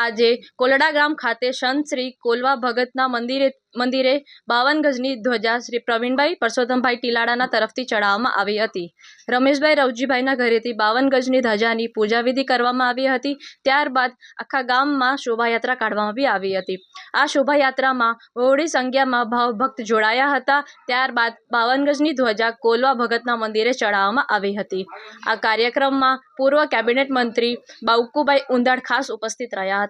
આજે કોલડા ગામ ખાતે સંત શ્રી કોલવા ભગતના મંદિરે મંદિરે બાવન ગજની ધ્વજા શ્રી પ્રવીણભાઈ પરસોત્તમભાઈ ટીલાડાના તરફથી ચડાવવામાં આવી હતી. રમેશભાઈ રવજીભાઈના ઘરેથી બાવન ગજની ધજાની પૂજાવિધિ કરવામાં આવી હતી. ત્યારબાદ આખા ગામમાં શોભાયાત્રા કાઢવામાં બી આવી હતી. આ શોભાયાત્રામાં બહોળી સંખ્યામાં ભાવભક્ત જોડાયા હતા. ત્યારબાદ બાવન ગજની ધ્વજા કોલવા ભગતના મંદિરે ચડાવવામાં આવી હતી. આ કાર્યક્રમમાં પૂર્વ કેબિનેટ મંત્રી બાઉકુભાઈ ઉંદાડ ખાસ ઉપસ્થિત રહ્યા હતા.